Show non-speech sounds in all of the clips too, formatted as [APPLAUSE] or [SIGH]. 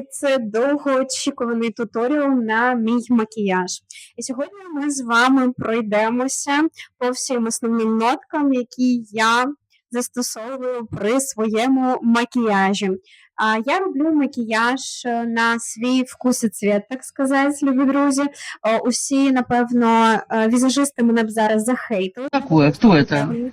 і це довгоочікуваний туторіал на мій макіяж. І сьогодні ми з вами пройдемося по всім основним ноткам, які я застосовую при своєму макіяжі. А я роблю макіяж е, на свій вкус і цвіт, так сказати, любі друзі. Усі, напевно, е, візажисти мене б зараз захейтили. такое? Это? Правильні.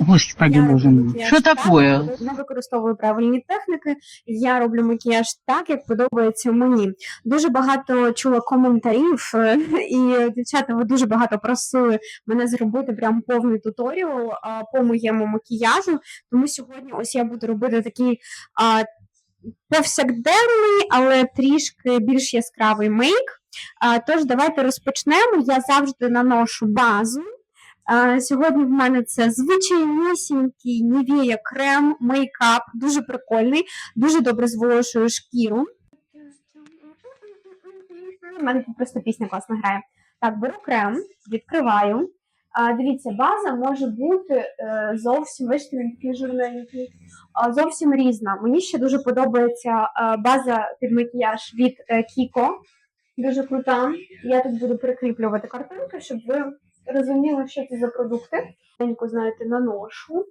Господи, боже роблю мой. макіяж Что так, такое? Не використовую правильні техніки. Я роблю макіяж так, як подобається мені. Дуже багато чула коментарів, е, і дівчата, ви дуже багато просили мене зробити прям повний туторіал по моєму макіяжу. Тому сьогодні ось я буду робити такий повсякденний, але трішки більш яскравий мейк. Тож давайте розпочнемо. Я завжди наношу базу. Сьогодні в мене це звичайнісінький Nivea крем, мейкап, дуже прикольний, дуже добре зволожує шкіру. У мене просто пісня класно грає. Так, беру крем, відкриваю. Дивіться, база може бути е, зовсім, бачите, він зовсім різна. Мені ще дуже подобається е, база під макіяж від е, Kiko. Дуже крута. Я тут буду прикріплювати картинки, щоб ви розуміли, що це за продукти. Маленьку, знаєте, наношу,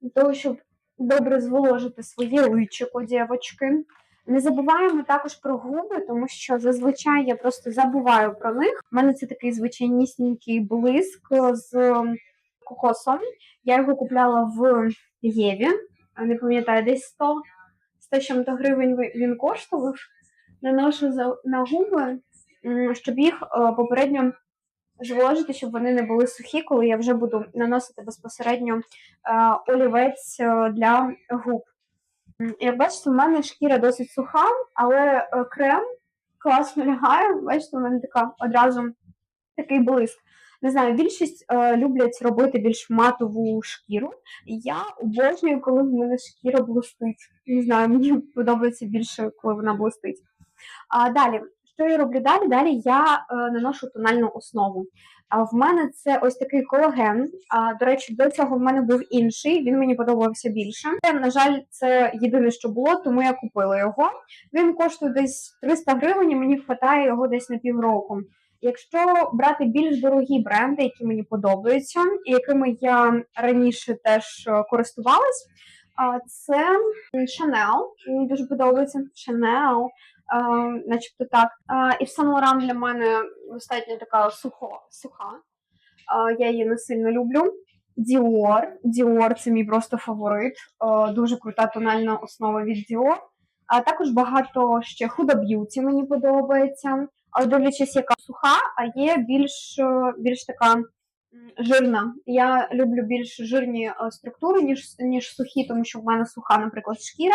для того, щоб добре зволожити своє личико, дівчатки. Не забуваємо також про губи, тому що зазвичай я просто забуваю про них. У мене це такий звичайнісінький блиск з кокосом. Я його купляла в Єві. Не пам'ятаю, десь 100 100 чим-то гривень він коштував. Наношу на губи, щоб їх е, попередньо зволожити, щоб вони не були сухі, коли я вже буду наносити безпосередньо е, олівець е, для губ. Як бачите, в мене шкіра досить суха, але е, крем класно лягає. Бачите, у мене така одразу такий блиск. Не знаю, більшість е, люблять робити більш матову шкіру. Я обожнюю, коли в мене шкіра блистить. Не знаю, мені подобається більше, коли вона блистить. А далі, що я роблю далі? Далі я е, наношу тональну основу. А в мене це ось такий колаген. А, до речі, до цього в мене був інший, він мені подобався більше. Е, На жаль, це єдине, що було, тому я купила його. Він коштує десь 300 гривень, і мені вистачає його десь на півроку. Якщо брати більш дорогі бренди, які мені подобаються, і якими я раніше теж е, користувалась, це Chanel. Мені дуже подобається Chanel, начебто так. І Saint Laurent для мене достатньо така сухо, суха. Я її не сильно люблю. Dior. Dior це мій просто фаворит. Е, Дуже крута тональна основа від Dior. А також багато ще Huda Beauty мені подобається. Але дивлячись, яка суха, а є більш, е, більш така жирна. Я люблю більш жирні е, структури, ніж, ніж сухі, тому що в мене суха, наприклад, шкіра.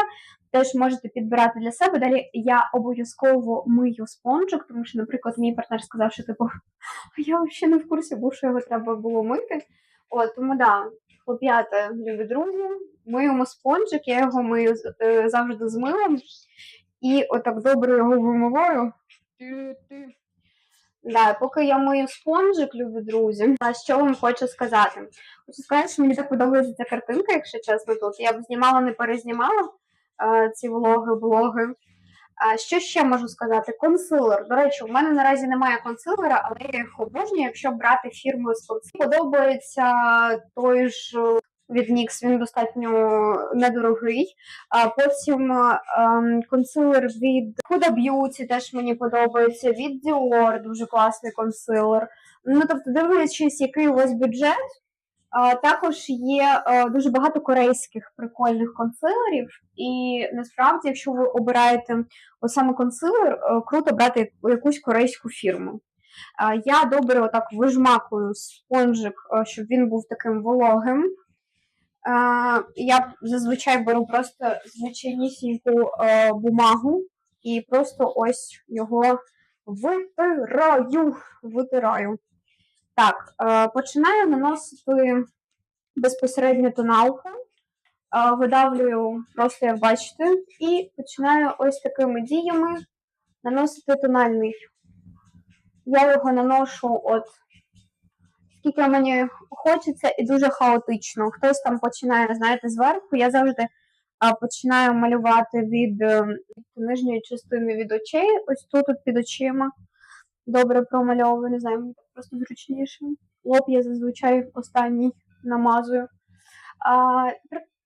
Теж можете підбирати для себе. Далі я обов'язково мию спонжик, тому що, наприклад, мій партнер сказав, що типу, [LAUGHS] я взагалі не в курсі, був, що його треба було мити. От, тому да, хлоп'ята, любі друзі, миємо спонжик, я його мию е, завжди з милом. І отак добре його вимиваю. Да, поки я мию спонжик, любі друзі. А що вам хочу сказати? Хочу сказати, що мені так подобається ця картинка, якщо чесно, тут. Я б знімала, не перезнімала ці влоги, блоги. Що ще можу сказати? Консилер. До речі, у мене наразі немає консилера, але я їх обожнюю, якщо брати фірму з консилером. Подобається той ж е, від NYX, він достатньо недорогий. А потім е, ем, консилер від Huda Beauty теж мені подобається. Від Dior дуже класний консилер. Ну тобто, дивлячись, який у вас бюджет. Також є е, дуже багато корейських прикольних консилерів, і насправді, якщо ви обираєте саме консилер, е, круто брати якусь корейську фірму. Я добре отак вижмакую спонжик, е, щоб він був таким вологим. Я зазвичай беру просто звичайнісіньку бумагу і просто ось його витираю. витираю. Так, е, починаю наносити безпосередньо тоналку, е, видавлюю просто, як бачите, і починаю ось такими діями наносити тональний. Я його наношу от скільки мені хочеться, і дуже хаотично. Хтось там починає, знаєте, зверху. Я завжди починаю малювати від е, нижньої частини від очей. Ось тут от під очима. Добре промальовую, не знаю, просто зручніше. Лоб я зазвичай останній намазую. А,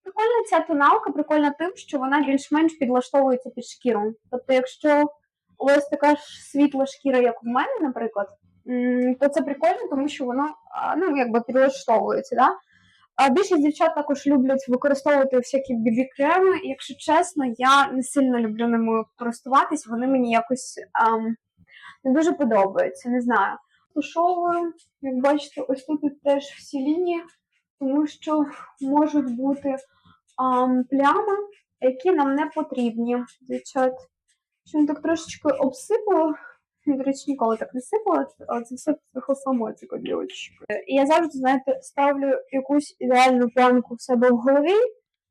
прикольна ця тоналка, прикольна тим, що вона більш-менш підлаштовується під шкіру. Тобто, якщо у вас така ж світла шкіра, як у мене, наприклад, то це прикольно, тому що воно ну, якби підлаштовується. Да? А більшість дівчат також люблять використовувати всякі бібі-креми. І, якщо чесно, я не сильно люблю ними користуватись, вони мені якось ам, не дуже подобаються, не знаю. Тушовую, як бачите, ось тут теж всі лінії, тому що можуть бути ам, плями, які нам не потрібні, дівчат. Що так трошечки обсипала. До речі, ніколи так не сипала, а це все само психосоматика, дівчатка. І я завжди, знаєте, ставлю якусь ідеальну планку в себе в голові,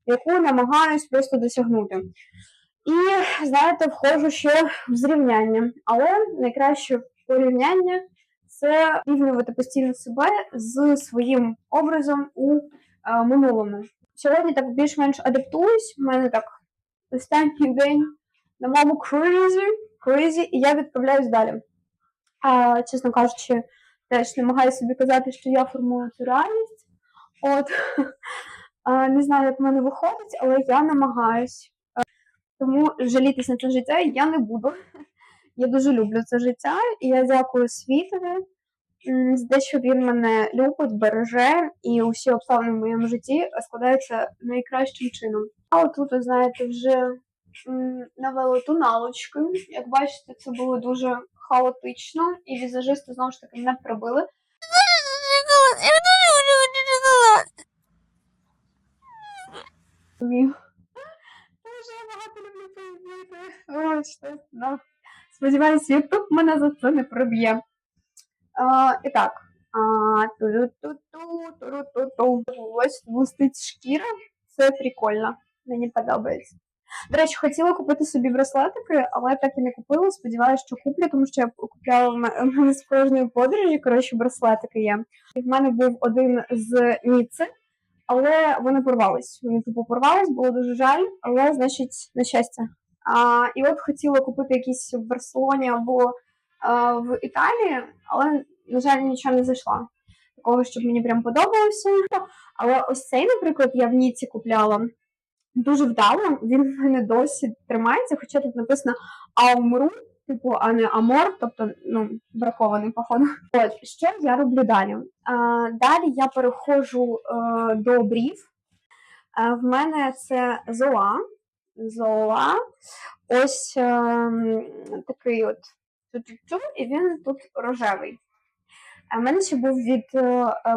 яку намагаюсь просто досягнути. І, знаєте, входжу ще в зрівняння. Але найкраще порівняння це порівнювати постійно себе з своїм образом у е, минулому. Сьогодні так більш-менш адаптуюсь. У мене так останній день на маму crazy, crazy, і я відправляюсь далі. А, чесно кажучи, теж намагаюся собі казати, що я формую цю реальність. От [LAUGHS] а, не знаю, як в мене виходить, але я намагаюсь. Тому жалітись на це життя я не буду. Я дуже люблю це життя, і я дякую світові за те, що він мене любить, береже, і усі обставини в моєму житті складаються найкращим чином. А отут, ви знаєте, вже навели тоналочки. Як бачите, це було дуже хаотично, і візажисти знову ж таки не прибили. Дуже багато люблю поїздити. Вибачте. Ну, сподіваюся, Ютуб мене за це не приб'є. А, і так. Ось блистить шкіра. Це прикольно. Мені подобається. До речі, хотіла купити собі браслетики, але так і не купила. Сподіваюся, що куплю, тому що я купляла в мене з кожної подорожі. Коротше, браслетики є. І в мене був один з Ніци, але вони порвались. Вони тупо порвались, було дуже жаль, але значить, на щастя. А, і от хотіла купити якісь в Барселоні або а, в Італії, але, на жаль, нічого не зайшла. Такого, щоб мені прям подобалося. Але ось цей, наприклад, я в Ніці купляла дуже вдало. Він в мене досі тримається, хоча тут написано Аумру, типу, а не Амор, тобто ну, бракований, походу. От що я роблю далі? А, далі я переходжу е, до брів. Е, в мене це зола. Зола. Ось е, такий от тю-тю-тю, і він тут рожевий. У мене ще був від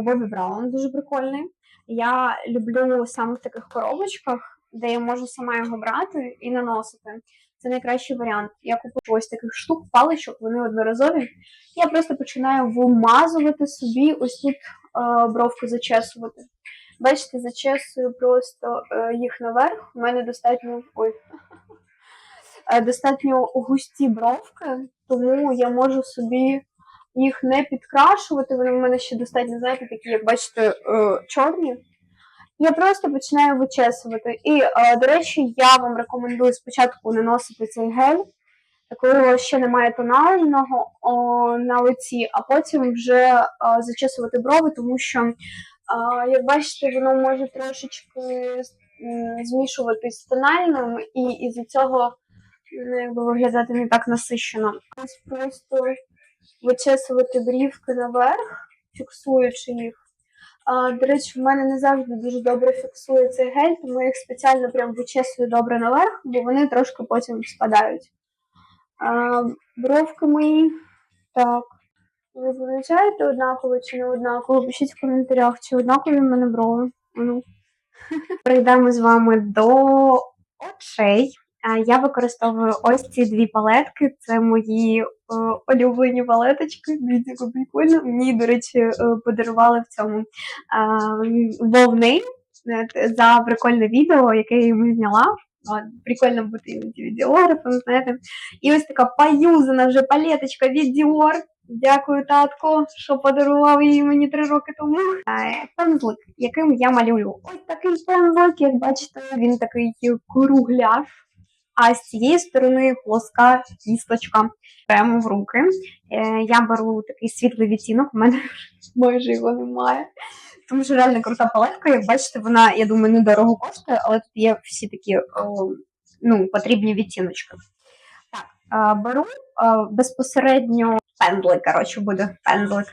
Бобі Браун, дуже прикольний. Я люблю саме в таких коробочках, де я можу сама його брати і наносити. Це найкращий варіант. Я купую ось таких штук, паличок, вони одноразові. Я просто починаю вимазувати собі ось тут е, бровку зачесувати. Бачите, зачесую просто е, їх наверх. У мене достатньо. Ой. Е, достатньо густі бровки, тому я можу собі їх не підкрашувати. Вони в мене ще достатньо, знаєте, такі, як бачите, е, чорні. Я просто починаю вичесувати. І, до речі, я вам рекомендую спочатку наносити цей гель, коли у вас ще немає тонального о, на лиці, а потім вже е, зачесувати брови, тому що, е, як бачите, воно може трошечки змішуватись з тональним, і із-за цього ну, якби виглядати не так насищено. Ось просто вичесувати брівки наверх, фіксуючи їх. А, до речі, в мене не завжди дуже добре фіксує цей гель, тому я їх спеціально прям вичесую добре наверх, бо вони трошки потім спадають. А, бровки мої. Так. Ви помічаєте однаково чи не однаково? Пишіть в коментарях, чи однакові в мене брови. Ну. [LAUGHS] Перейдемо з вами до очей. Я використовую ось ці дві палетки. Це мої е, улюблені палеточки. Дивіться, як прикольно. Мені, до речі, е, подарували в цьому вовни е, за прикольне відео, яке я йому зняла. От, прикольно бути іноді відеографом, знаєте. І ось така поюзана вже палеточка від Dior. Дякую, татко, що подарував її мені три роки тому. Пензлик, яким я малюю. Ось такий пензлик, як бачите, він такий кругляш. А з цієї сторони плоска кісточка прямо в руки. Е, я беру такий світлий відтінок, у мене [LAUGHS] майже його немає. Тому що реально крута палетка, як бачите, вона, я думаю, недорого коштує, але тут є всі такі ну, потрібні відтіночки. Беру безпосередньо пензлик, коротше, буде пензлик.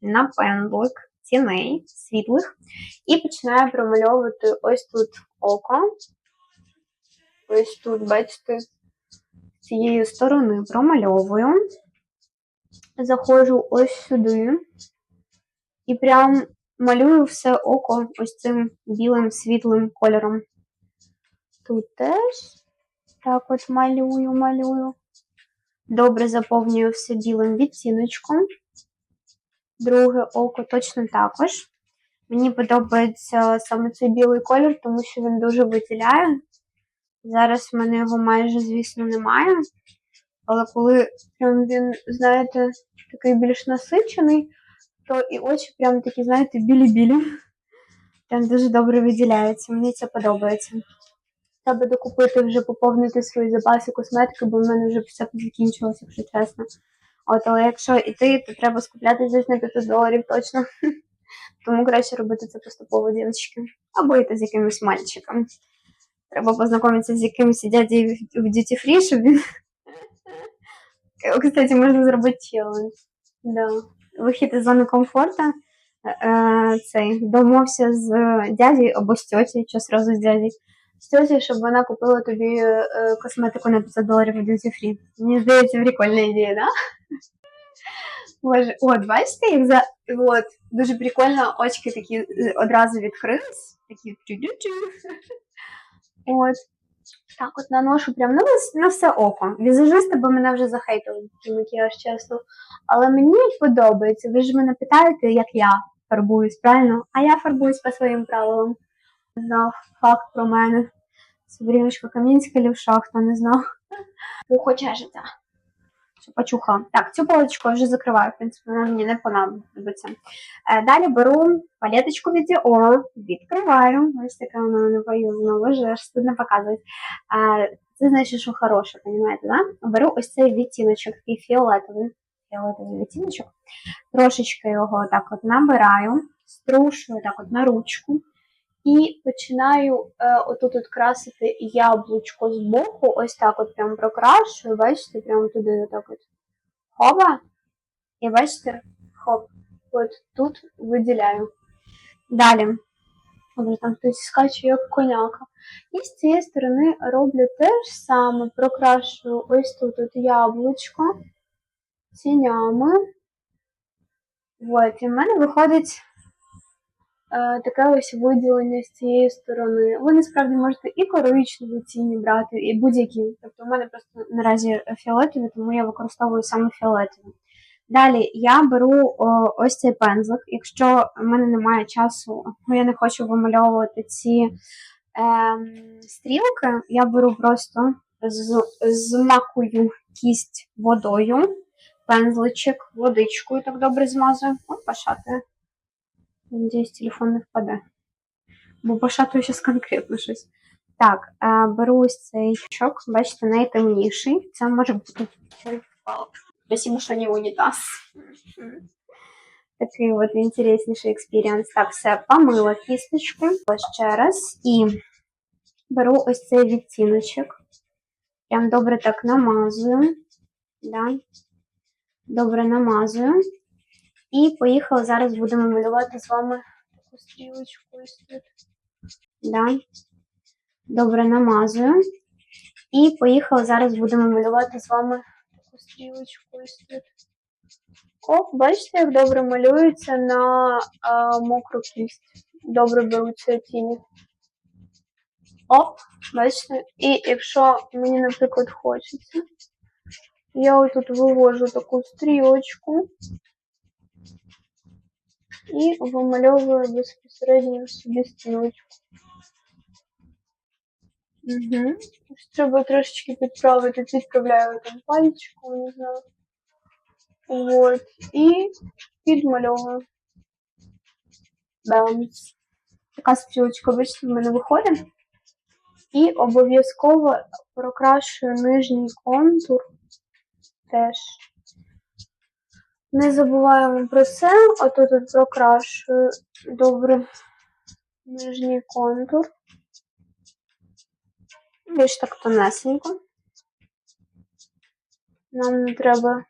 На пензлик тіней світлих. І починаю промальовувати ось тут око. Ось тут, бачите, з цієї сторони промальовую. Заходжу ось сюди. І прям малюю все око ось цим білим світлим кольором. Тут теж так от малюю, малюю. Добре заповнюю все білим відтіночком. Друге око точно також. Мені подобається саме цей білий колір, тому що він дуже виділяє. Зараз в мене його майже, звісно, немає. Але коли прям він, знаєте, такий більш насичений, то і очі прям такі, знаєте, білі-білі. Прям дуже добре виділяються. Мені це подобається. Треба докупити вже поповнити свої запаси косметики, бо в мене вже все закінчилося, якщо чесно. От, але якщо йти, то треба скупляти десь на 500 доларів точно. [LAUGHS] Тому краще робити це поступово, дівчатки. Або йти з якимось мальчиком. Треба познайомитися з якимось дядей в duty free, щоб він. [LAUGHS] Кстати, можна зробити челендж. Да. Вихід із зони комфорту. Е, цей домовся з дядей або з тьотєю, що сразу з дядей. Тьотєю, щоб вона купила тобі е, косметику на 500 доларів в duty free. Мені здається, прикольна ідея, да? Боже, от, бачите, як за от, дуже прикольно очки такі е, одразу відкрились. Такі. От. Так от наношу прям на, на все око. Візажисти би мене вже захейтили макіяж, чесно. Але мені подобається. Ви ж мене питаєте, як я фарбуюсь, правильно? А я фарбуюсь по своїм правилам. Знав факт про мене. Сабріночка Камінська лівша, хто не знав. Ухо чешеться. Що почухала. Так, цю паличку я вже закриваю, в принципі, вона мені не понадобиться. Е, далі беру палеточку від Dior, відкриваю. Ось така вона не бою знову ж стидно показувати. Е, це значить, що хороше, розумієте, да? Беру ось цей відтіночок, такий фіолетовий. Фіолетовий відтіночок. Трошечки його так от набираю, струшую так от на ручку. І починаю е, отут от красити яблучко з боку, ось так от прям прокрашую, бачите, прямо туди отак от хоба. І бачите, хоп, от тут виділяю. Далі. Добре, там хтось скаче як коняка. І з цієї сторони роблю те ж саме, прокрашую ось тут от яблучко тінями. От, і в мене виходить таке ось виділення з цієї сторони. Ви насправді можете і коричневі тіні брати, і будь-які. Тобто, у мене просто наразі фіолетові, тому я використовую саме фіолетові. Далі я беру о, ось цей пензлик. Якщо в мене немає часу, бо я не хочу вимальовувати ці ем, стрілки, я беру просто з, змакую кість водою, пензличок, водичкою так добре змазую. Ой, пошатує. Надіюсь, телефон не впаде. Бо пошатую зараз конкретно щось. Так, е, беру ось цей чок, бачите, найтемніший. Це може бути Ой, впало. Спасибо, що не унітаз. Такий от інтересніший експірієнс. Так, все, помила кісточку. Ось ще раз. І беру ось цей відтіночок. Прям добре так намазую. Да. Добре намазую. І поїхали. Зараз будемо малювати з вами таку стрілочку ось тут. Да. Добре намазую. І поїхали. Зараз будемо малювати з вами таку стрілочку ось тут. Оп, бачите, як добре малюється на а, мокру кість. Добре беруться тіні. Оп, бачите? І якщо мені, наприклад, хочеться, я отут вивожу таку стрілочку і вимальовую безпосередньо собі стрілочку. Угу. Треба трошечки підправити, підправляю там пальчиком, не знаю. От. І підмальовую. Бамс. Така стрілочка, бачите, в мене виходить. І обов'язково прокрашую нижній контур теж. Не забуваємо про це. Отут от прокрашую добре нижній контур. Більш так тонесенько. Нам не треба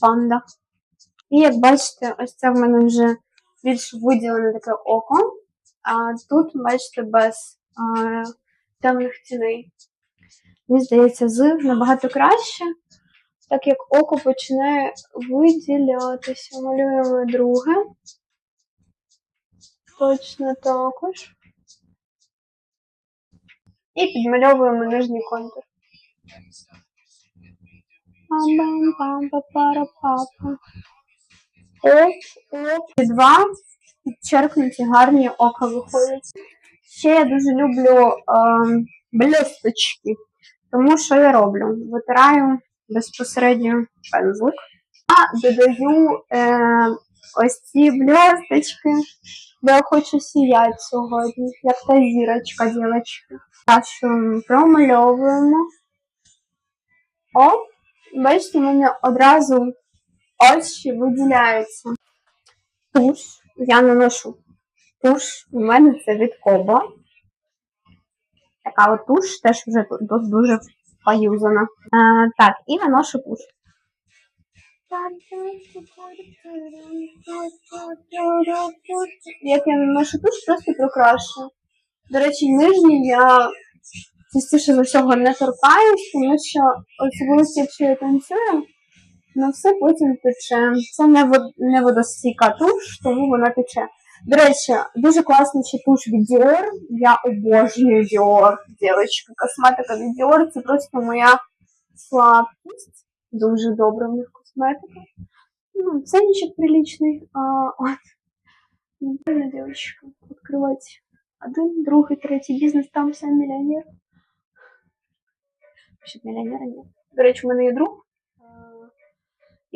панда. І як бачите, ось це в мене вже більш виділене таке око. А тут, бачите, без а, темних тіней. Мені здається, з набагато краще, так як око починає виділятися. Малюємо друге. Точно також. І підмальовуємо нижній контур. Оп. І два підчеркнуті гарні ока виходять. Ще я дуже люблю е, блісточки. Тому що я роблю? Витираю безпосередньо пензлик, а додаю е, ось ці блісточки, бо я хочу сіяти сьогодні, як та зірочка, дівчатки. Що промальовуємо. Оп, бачите, в мене одразу очі виділяються. Туш, я наношу туш, у мене це від Коба. Така от туш теж вже дуже поюзана. Е, так, і наношу туш. Як я наношу туш, просто прокрашую. До речі, нижній я частіше за всього не торкаюсь, тому що особливо, якщо я танцюю, на все потім тече. Це не водостійка туш, тому вона тече. До речі, дуже класний ще туш від Dior. Я обожнюю Dior, дівчатка. Косметика від Dior це просто моя слабкість. Дуже добра в них косметика. Ну, ценничек приличний. А, от. Правильно, девочка, відкривати один, другий, третій бізнес, там сам мільйонер. Щоб мільйонера ні. До речі, у мене є друг, е,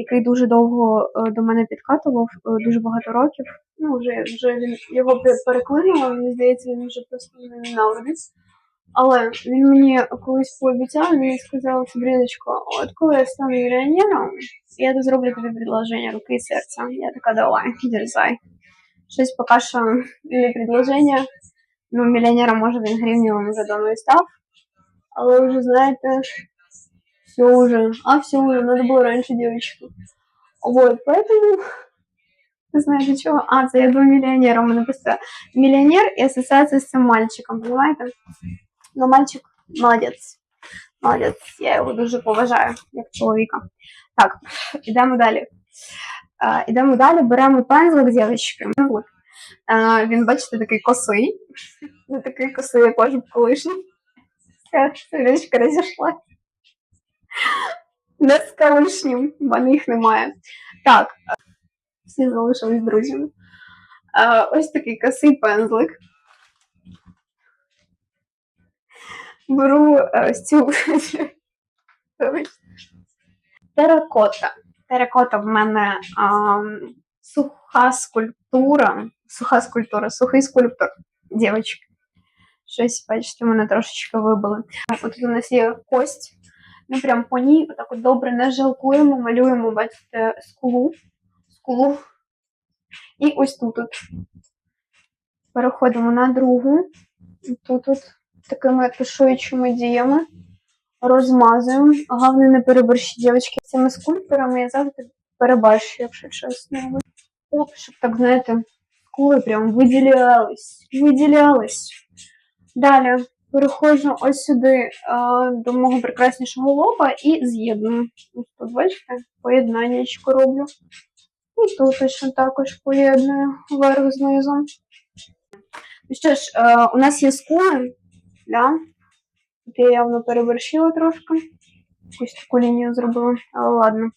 який дуже довго е, до мене підкатував, е, дуже багато років. Ну, вже, вже він його пе- переклинило, мені здається, він вже просто мене ненавидить. Але він мені колись пообіцяв, мені сказав, Сабріночко, от коли я стану мільйонером, я зроблю тобі предложення руки і серця. Я така, давай, дерзай. Щось поки що не предложення. Ну, мільйонером, може, він гривневим вже давно і став. Але вже, знаєте, все уже. А, все уже, надо было раньше девочку. Вот, поэтому... [LAUGHS] Вы знаете, чего? А, це я думаю, миллионером. У мене просто миллионер и ассоциация с цим мальчиком, понимаете? Но мальчик молодець. Молодець. Я його дуже поважаю, як чоловіка. Так, [LAUGHS] ідемо далі. А, ідемо далі, беремо пензлик, дівчатки. Пензлик. А, він, бачите, такий косий. Не [LAUGHS] такий косий, як ваш колишній. Ця стрілечка розійшла. Не з колишнім, в їх немає. Так, всі залишились друзями. А, ось такий косий пензлик. Беру е, ось цю теракота. Теракота в мене а, суха скульптура. Суха скульптура, сухий скульптор, дівчатки. Щось, бачите, мене трошечки вибили. От тут у нас є кость. Ми прям по ній отак от добре не жалкуємо, малюємо, бачите, скулу. скулу. І ось тут. от. Переходимо на другу. Тут от такими тушуючими діями розмазуємо. Головне не переборщити, дівчатки. Цими скульпторами я завжди переборщую, якщо чесно. Оп, щоб так, знаєте, скули прям виділялись, виділялись. Далі переходжу ось сюди е, до мого прекраснішого лоба і з'єдную. Тут, бачите, поєднаннячко роблю. І тут ще також поєдную верх знизу. Ну що ж, е, у нас є скули, да? Тут я явно перевершила трошки. Якусь таку лінію зробила, але ладно.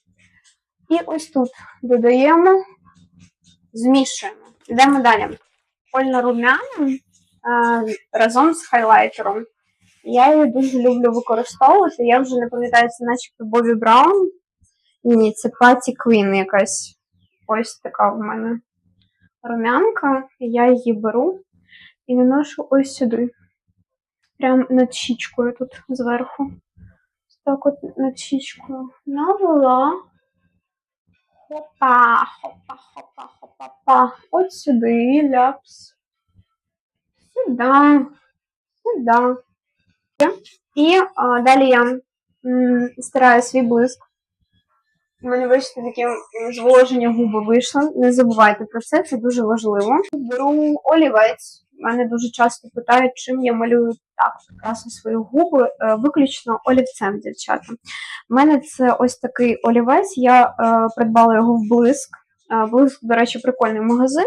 І ось тут додаємо, змішуємо. Йдемо далі. Польно румяна разом з хайлайтером. Я її дуже люблю використовувати. Я вже не пам'ятаю, це начебто Бобі Браун. Ні, це Паті Квін якась. Ось така в мене румянка. Я її беру і наношу ось сюди. Прям над щічкою тут зверху. Так от над щічкою навела. Хопа, хопа, хопа, хопа, па. От сюди, ляпс. Сюди. Сюди. І а, далі я м, стираю свій блиск. У мене вийшли такі м, зволожені губи вийшли. Не забувайте про це, це дуже важливо. Беру олівець. Мене дуже часто питають, чим я малюю так прекрасно свої губи, Е, виключно олівцем, дівчата. У мене це ось такий олівець. Я е, придбала його в блиск. Е, Блиск, до речі, прикольний магазин.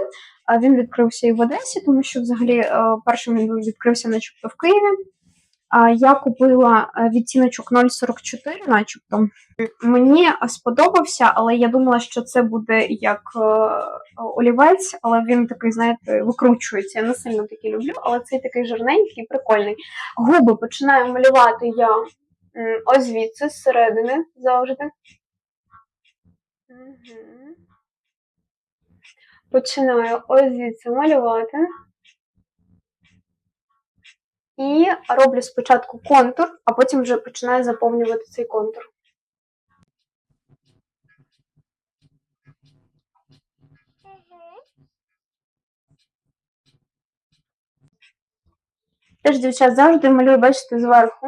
Е, Він відкрився і в Одесі, тому що взагалі е, першим він відкрився начебто в Києві. А Я купила е, відтіночок 0,44, начебто. Мені сподобався, але я думала, що це буде як е, олівець, але він такий, знаєте, викручується. Я не сильно такий люблю, але цей такий жирненький, прикольний. Губи починаю малювати я ось звідси, зсередини завжди. Мгм. Починаю ось звідси малювати. І роблю спочатку контур, а потім вже починаю заповнювати цей контур. Теж, дівчат, завжди малюю, бачите, зверху,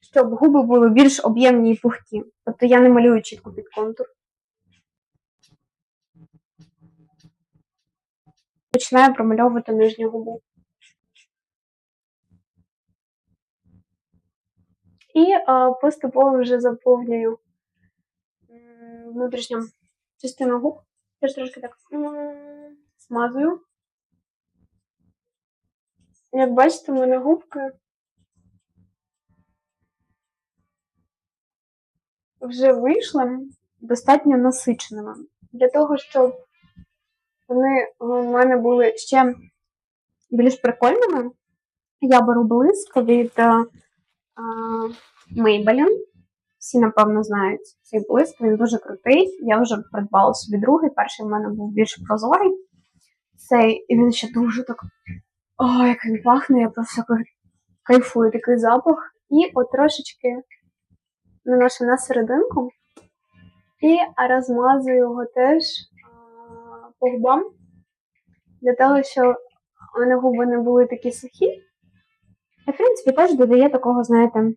щоб губи були більш об'ємні і пухкі. Тобто я не малюю чітко під контур. Починаю промальовувати нижню губу. І а, поступово вже заповнюю внутрішню частину губ. Теж трошки так смазую. Як бачите, у мене губки вже вийшли достатньо насиченими. Для того, щоб вони у мене були ще більш прикольними, я беру блиск від Maybelline. Всі, напевно, знають цей блиск, він дуже крутий. Я вже придбала собі другий. Перший в мене був більш прозорий. Цей, і він ще дуже так. О, як він пахне, я просто кайфую такий запах. І от трошечки наношу на серединку і розмазую його теж по губам, для того, щоб у мене губи не були такі сухі. І, в принципі, теж додає такого, знаєте,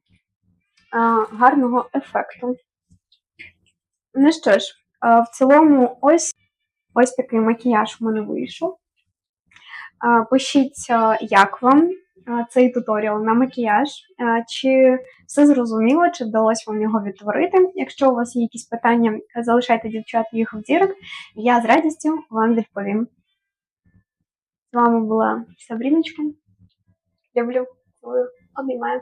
гарного ефекту. Ну що ж, в цілому, ось, ось такий макіяж в мене вийшов. Пишіть, як вам цей туторіал на макіяж, чи все зрозуміло, чи вдалося вам його відтворити. Якщо у вас є якісь питання, залишайте дівчат їх в дірок. я з радістю вам відповім. З вами була Сабріночка. Люблю, обіймаю.